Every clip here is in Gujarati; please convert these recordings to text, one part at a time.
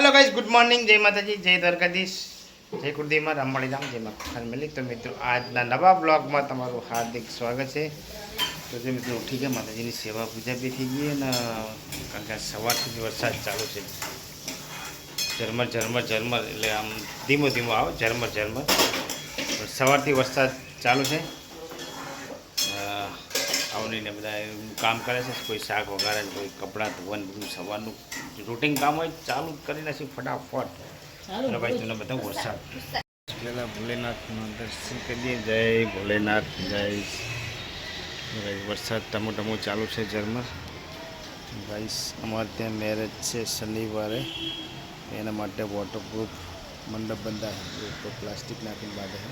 હેલો ગાઈઝ ગુડ મોર્નિંગ જય માતાજી જય દ્વારકાધીશ જય કુર્દીમાં રામવાળી રામ જય માતા ફેમિલી તો મિત્રો, આજના નવા બ્લોગમાં તમારું હાર્દિક સ્વાગત છે. તો જે મિત્રો ઉઠી ગયા, માતાજીની સેવા પૂજા બી થઈ ગઈ અને કારણ કે સવારથી જ વરસાદ ચાલુ છે. ઝરમર ઝરમર ઝરમર, એટલે આમ ધીમો ધીમો આવે, ઝરમર ઝરમર. સવારથી વરસાદ ચાલુ છે. આવનીને બધા કામ કરે છે. કોઈ શાક વગાડે કોઈ કપડાં ધોવાનું, બધું સવારનું રૂટિન કામ હોય ચાલુ કરી નાખી ફટાફટ. અને ભાઈ તમને બધા વરસાદ. પેલા ભોલેનાથનું દર્શન કરીએ? જય ભોલેનાથ જય ભાઈ વરસાદ ટમો ટમો ચાલુ છે ઝરમર. ભાઈ અમારે ત્યાં મેરેજ છે શનિવારે. એના માટે વોટરપ્રૂફ મંડપ બંધા છે તો પ્લાસ્ટિક નાખીને બાંધે છે.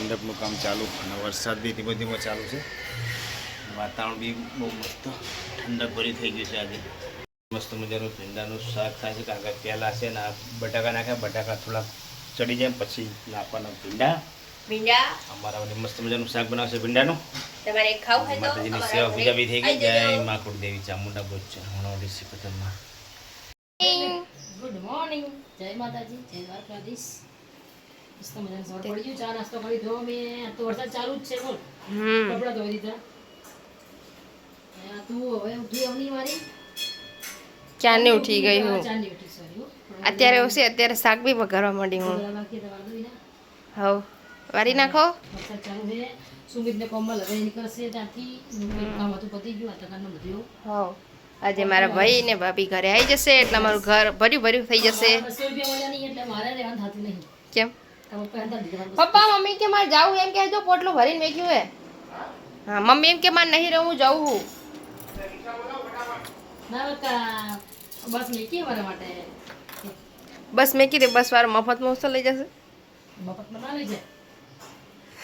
મંડપનું કામ ચાલુ. અને વરસાદ બી ધીમે ધીમે ચાલુ છે. વાતાવરણ બી બહુ મસ્ત. ઠંડક ભરી થઈ ગયું છે આજે. મસ્ત મજાનું ભીંડાનું શાક થાય છે કારણ કે પહેલાં છે ને આ બટાકા નાખ્યા બટાકા થોડાક ચડી જાય પછી નાખવાના ભીંડા. ભીંડા. અમારા મસ્ત મજાનું શાક બનાવશે ભીંડાનું. તમારે ખાવું હોય માતાજીની સેવા પૂજા બી થઈ ગઈ. જય માકુડ દેવી ચામુંડા બોચ હમણાં સિકતરમાં ગુડ મોર્નિંગ જય માતાજી જય દ્વારકાધીશ. મસ્ત મજાનું સવાર પડી ગયું. ચા નાસ્તો કરી દો મેં. તો વરસાદ ચાલુ જ છે બોલ. કપડાં ધોઈ દીધા. અને આ તું હવે ઉઠી અવની મારી ક્યારની ઉઠી ગઈ હું ચાંદી ઉઠી સોરી અત્યારે હું છે અત્યારે શાક બી વઘારવા માંડી હું. બાકી તમારે દોઈ ના હવ. વારી નાખો. વરસાદ ચાલુ છે. સુમિતને કોમલ હવે નીકળશે ત્યાંથી. નું કામ હતું પતી ગયું આ ટકાનું બધું. હવ. આજે મારા ભાઈ ને ભાભી ઘરે આવી જશે એટલે અમારું ઘર ભર્યું ભર્યું થઈ જશે. બસો રૂપિયા મળ્યા નહીં એટલે મારે રહેવાનું થતું નહીં. કેમ? તારા પપ્પા હતા દીધા પપ્પા મમ્મી કે મારે જાવું એમ કહેજો પોટલું ભરીને મેક્યું હે. હા મમ્મી એમ કે મારે નહીં રહું જવું હું ના બકા બસ મેકી મારા માટે. બસ મેકી દે બસ વાર મફત મોસો લઈ જશે. મફતમાં ના લઈ જાય.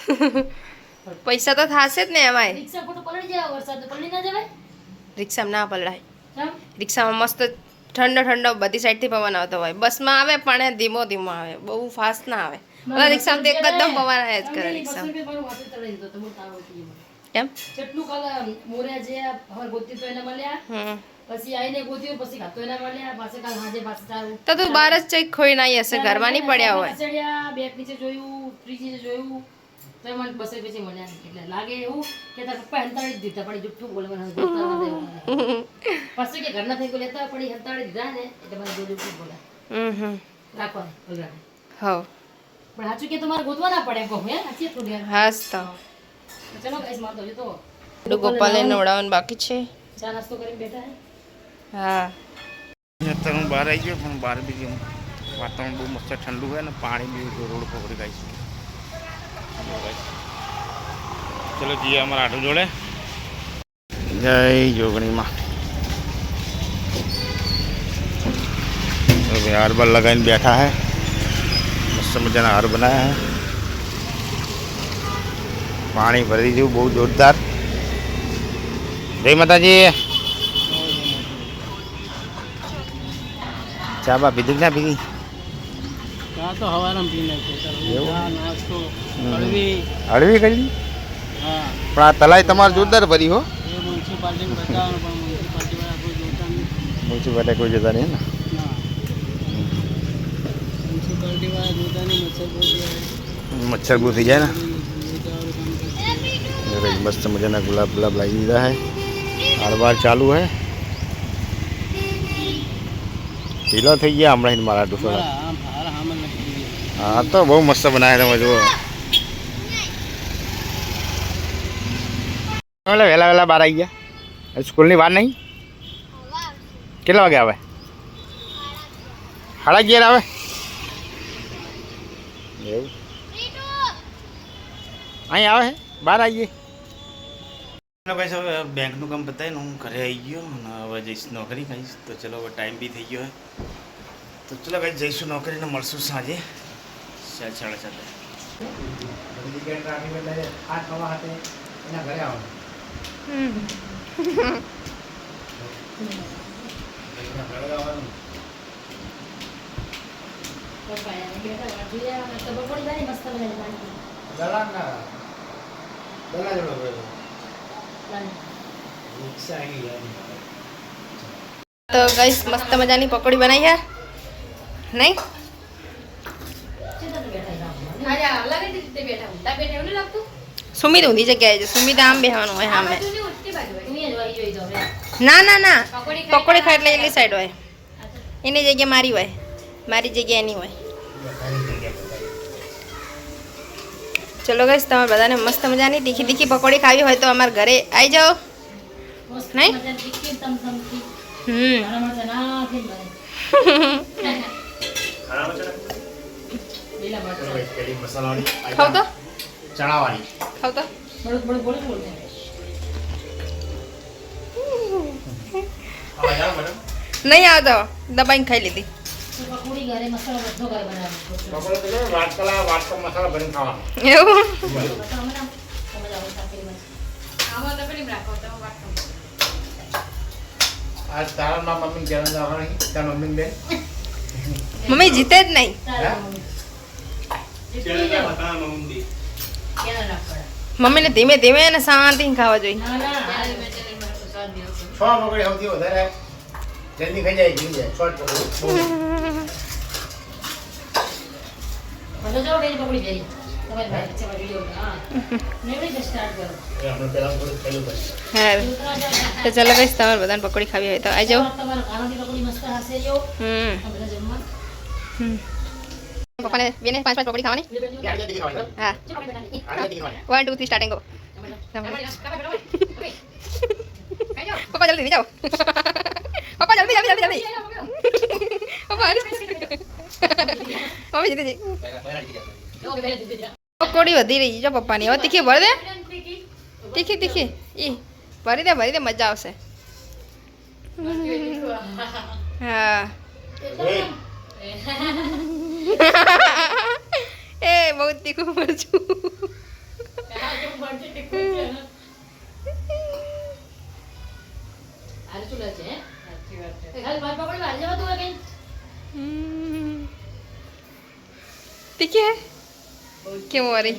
પૈસા તો થાશે જ ને એમાં રિક્ષા ખોટું પલળી જાય વરસાદ પલળી ના જવાય. રિક્ષામાં ના પલળાય. રિક્ષામાં મસ્ત ઠંડો ઠંડો બધી સાઈડથી પવન આવતો હોય. બસમાં આવે પણ ધીમો ધીમો આવે. બહુ ફાસ્ટ ના આવે. બધા રિક્ષામાં તો એકદમ પવન આવે જ કરે રિક્ષામાં. કેમ? કેટલું કલર મોરે જે હવે ગોતી તો એને મળ્યા. તો તું બહાર જ ચેક ખોઈ નાઈ હશે ઘરમાં નહીં પડ્યા હોય. બેગ નીચે જોયું ફ્રીજ નીચે જોયું. તો મને બસે પછી મળ્યા એટલે લાગે એવું કે તારા પપ્પા હંતાડી દીધા પડી જુઠ્ઠું બોલે મને ગોતતા નતા એવું. પછી કે ઘરના થઈ ગયું લેતા પડી હંતાડી દીધા ને એટલે મને જુઠ્ઠું બોલે. હમ હમ. હવ. પણ સાચું કે તમારે ગોતવા ના પડે કહું હે? સાચી થોડી હાસ તો. ચલો ગાઈસ મારતો જો તો ગોપાલે નવડાવવાનું બાકી છે. ચા નાસ્તો કરીને બેઠા હે? હા અત્યારે હું બહાર આવી ગયો પણ બહાર બી ગયો વાતાવરણ બહુ મસ્ત ઠંડુ હોય ને પાણી બી રોડ પર ભરી ગાય છે ચલો જઈએ અમારા આટુ જોડે જય જોગણીમાં હવે હાર બાર લગાવીને બેઠા હે મસ્ત મજાના હાર બનાવ્યા હે પાણી ભરી દીધું બહુ જોરદાર જય માતાજી ચા બા પીધી કે ના પીધી? ચા તો હવારમાં પી નાખીએ ચાલો એવું? ચા નાસ્તો હમ. કડવી હળવી કરી હા. પણ આ તલાઈ તમારે જોરદાર ભરી હો. એ મ્યુનિસિપાલિટીને બતાવવાનું પણ મ્યુનિસિપાલિટીવાળા કોઈ જોતા નહીં. મ્યુનિસિપાલિટી કોઈ જતા નહીં ને? ના. મ્યુનિસિપાલિટીવાળા જોતા નહીં મચ્છર બહુ મચ્છર બહુ થઈ થઈ જાય ને? વેચાવાનું કામ કરે. એ ભાઈ મસ્ત મજાના ગુલાબ ગુલાબ લાવી દીધા હે. હારવાર ચાલુ હે. પીલો થઈ ગયા હમણાં મારા પીવી. હા તો બહુ મસ્ત બનાવ્યા તમે જુઓ. એટલે વહેલા વહેલા બહાર આવી ગયા. સ્કૂલની વાર નહીં? કેટલા વાગે આવે? સાડા અગિયાર આવે? એવું? અહીં આવે? છે બહાર આવીએ ભાઈ હવે બેંકનું કામ બતાવીને હું ઘરે આવી ગયો અને હવે જઈશ નોકરી કહીશ તો ચલો હવે ટાઈમ બી થઈ ગયો હોય તો ચલો ભાઈ જઈશું નોકરીને મળશું સાંજે. સાત સાડા સાતે. દલાલ ના દલાલ. લાગે. તો ગઈસ મસ્ત મજાની પકોડી બનાવી છે નહીં? સુમિત ઊંધી જગ્યાએ છે. સુમિત આમ બેહવાનું હોય સામે ના ના ના. પકોડી ખાય એટલે એટલી સાઈડ હોય. એની જગ્યા મારી હોય. મારી જગ્યા એની હોય. ચલો ગઈશ તમારે બધાને મસ્ત મજાની તીખી તીખી પકોડી ખાવી હોય તો અમારા ઘરે આવી જાઓ. નહીં? હમ. ખાવ તો. ખાવ તો. નહીં આવતો. દબાઈને ખાઈ લીધી. પકોડો તો કેવો? વાટકલા વાટકો મસાલા ભરીને ખાવાનો. એવું? આજ તારા માં મમ્મી જવાનું જવાનું તાર મમ્મી બેન? મમ્મી જીતે જ નહીં. મમ્મીને ધીમે ધીમે અને શાંતિ ખાવા જોઈએ. છ પકોડી સૌથી વધારે જલ્દી ખાઈ જાય જીવી જાય. છ પકોડી પહેલા થોડું ખેલું પડે હા તો ચાલો કઈ તમારે બધાને પકોડી ખાવી હોય તો આવી જાઓ. પપ્પાને બેને પાંચ પાંચ પકોડી ખાવાની. હા. One two three starting go પપ્પા જલ્દી જાઓ પપ્પા જલ્દી જલ્દી જલ્દી જલ્દી પપ્પા મમ્મી જીતી પકોડી વધી રહી જો પપ્પાની. હવે તીખી ભરી દે. તીખી તીખી. ઈ ભરી દે ભરી દે મજા આવશે. હા. એ બહુ તીખું મરચું હમ. તીખી હે કેવું વારી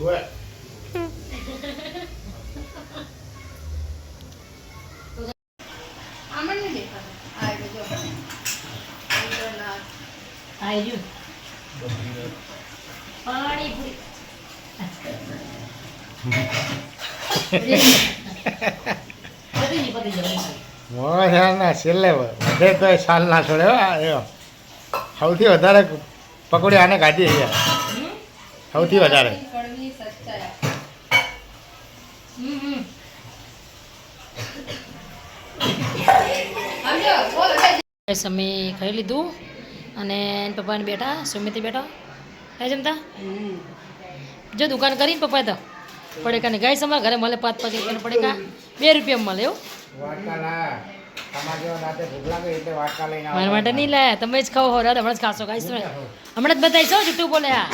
હોય છેલ્લે વધે તો સાલ ના છોડે. સૌથી વધારે પકોડી આને કાઢી છે. સૌથી વધારે. સમી અમે ખાઈ લીધું અને પપ્પાને બેઠા સુમિતે બેઠા. ખાઈ જમતા. જો દુકાન કરીને પપ્પાએ તો પડેકા ને ગાય અમારા ઘરે મળે પાંચ પાંચ રૂપિયાના પડેકા. બે રૂપિયા મળે એવું? મારા માટે નહીં લે તમે જ ખાઓ હોરત હમણાં જ ખાશો ખાઈશ તમે. હમણાં જ બતાવીશો જુઠ્ઠું બોલે આ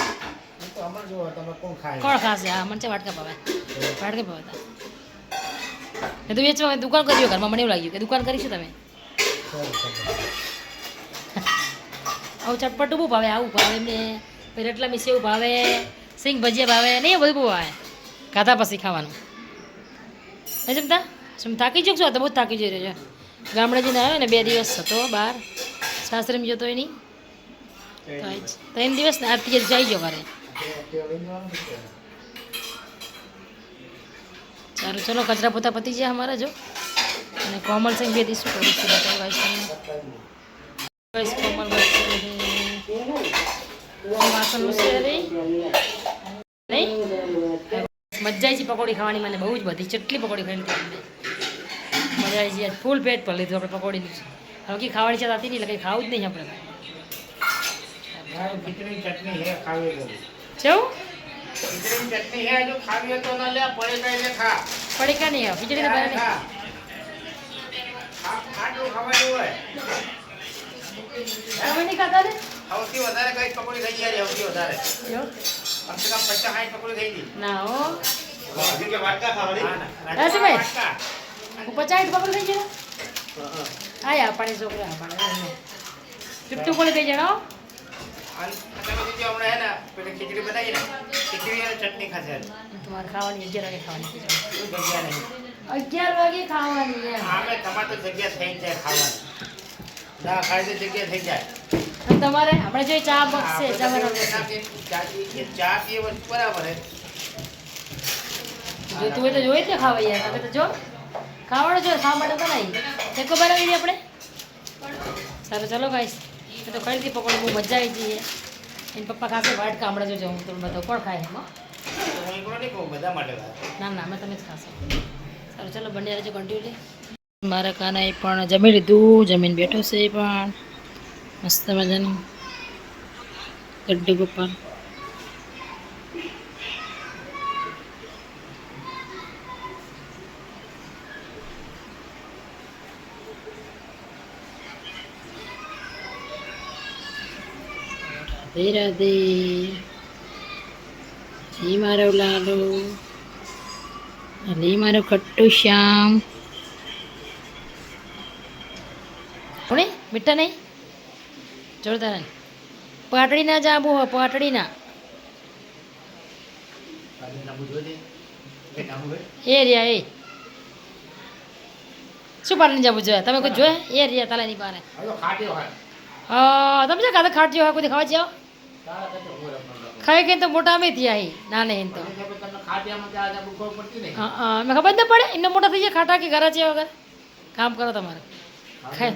કોણ ખાશે? હા મને છે વાટકા પાવે વાટકા પાવે. એ તો વેચવા દુકાન કર્યો ઘરમાં. મને એવું લાગ્યું કે દુકાન કરીશું તમે. આવું ચટપટું બહુ ભાવે આવું ભાવે એમને પછી રટલા સેવ ભાવે સિંગ ભજીયા ભાવે ને એ બધું બહુ ભાવે. ખાધા પછી ખાવાનું. નહીં જમતા? શું થાકી જશો તો બહુ થાકી જઈ રહ્યો છે. ગામડે જઈને આવ્યો ને બે દિવસ હતો બહાર. સાસરેમાં જતો એની તો એની ત્રણ દિવસ ને આરતી જઈ ગયો ઘરે. સારું ચલો, કચરા પોતા પતી ગયા અમારા જો. અને કોમલ સિંહ બે દિવસ કરું છું તમને કોમલ. બસ વાસણ છે મજા આવી પકોડી ખાવાની, મને બહુ જ બધી. ચટલી પકોડી ખાઈ આવી છે. ફૂલ પેટ પર લીધું આપણે પકોડીનું. હવે ખાવાની છે થતી નહીં એટલે કંઈ ખાવું જ નહીં આપણે. ખીચડી ચટણી હે ખાવી તો. જેવું? ખીચડી ચટણી હે જો ખાવી હોય તો ન લે પડે કઈ લે ખા. પડી કા નહીં ખીચડી બને તમે ખાતા ને? સૌથી વધારે કઈ પકોડી થઈ જાય સૌથી વધારે. કમસે કમ પચાસ સાઠ પકોડી થઈ ગઈ. ના હો. હજી કે વાટકા ખાવાની? ના, ના. રાસીભાઈ. પચાસ પકડ થઈ ગયા હા યાર પાણી છોકરા પાણી ચૂપટું કોને થઈ ખાવાની અગિયાર વાગે ખાવાની તમારે તો જગ્યા થઈ જાય ખાવાની. જગ્યા થઈ જાય. તમારે હમણાં જે ચા આપણે ચા પીએ, બરાબર જોતું હોય તો જોઈ જ ખાવા યાર તમે તો જો. ખાવાનું જો ખાવા માટે બનાવી ટેકો બનાવી દઈએ આપણે. સારું, ચલો ગાઈશ એ તો ખાઈ લીધી પકોડી, બહુ મજા આવી જઈએ એને પપ્પા ખાશે વાટ કામડા જોજો, હું તમને બતાવું. કોણ ખાય એમાં? ના ના, અમે તમે જ ખાશો. સારું, ચલો બંને રહેજો કન્ટિન્યુ મારા કાનાએ પણ જમી લીધું, જમીન બેઠો છે એ પણ. મસ્ત મજાનું. ગડ્ડુ ગોપાલ રાધે રાધે જી મારો લાલો અલી મારો ખટ્ટુ શ્યામ કોણે મીઠા નહીં જોરદાર પાટડી ના જાંબુ હોય પાટડી ના એ રહ્યા એ શું પાટડી જાંબુ જોયા તમે કોઈ જોયા એ રહ્યા તાલાની પાને હા તમે શું કાંતા ખાટ જેવા કોઈ ખાવા જાઓ ખાઈ ગઈ તો મોટા અમે થયા અહીં ના નહીં તો. તમને ખાટિયામાં ત્યાં આજે બુકો પડતી નહીં. હા હા મેં ખબર ન પડે? એમને મોટા થઈ જાય ખાટા કે ઘરા છે વગર? કામ કરો તમારે. ખાય.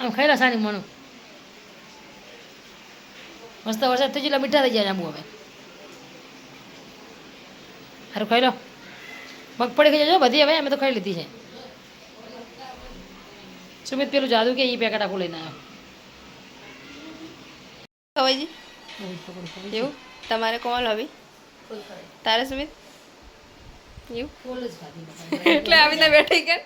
આમ ખાઈ લો સાની મણું. મસ્ત વરસાદ થઈ ગયો મીઠા થઈ જાય જાંબુ હવે. સારું ખાઈ લો. મગફળી ખાઈ જજો બધી હવે અમે તો ખાઈ લીધી છે. સુમિત પેલું જાદુ કે એ પેકેટ આખું લઈને આવ્યો? આવ્યો એવું? તમારે કોણ હવી? તારે સુમિત? એટલે આવીને બેઠી કે?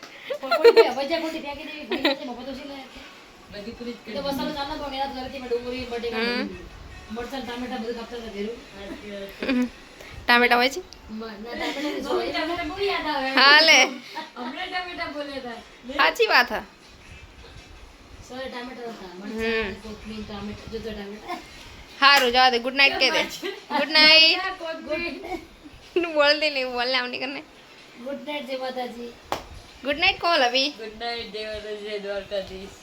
ટામેટા હોય છે? ના ટામેટા જો ટામેટા બહુ યાદ આવે હા લે હમણાં ટામેટા બોલ્યા હતા સાચી વાત હા. ટામેટા ટામેટા ટામેટા સારું જવા દે. ગુડ નાઇટ કહી દે. ગુડ નાઇટ બોલતી નહીં બોલને આવની કરને good night Jai Mataji good night call અભી. Good night Devraj Dwarkadhish.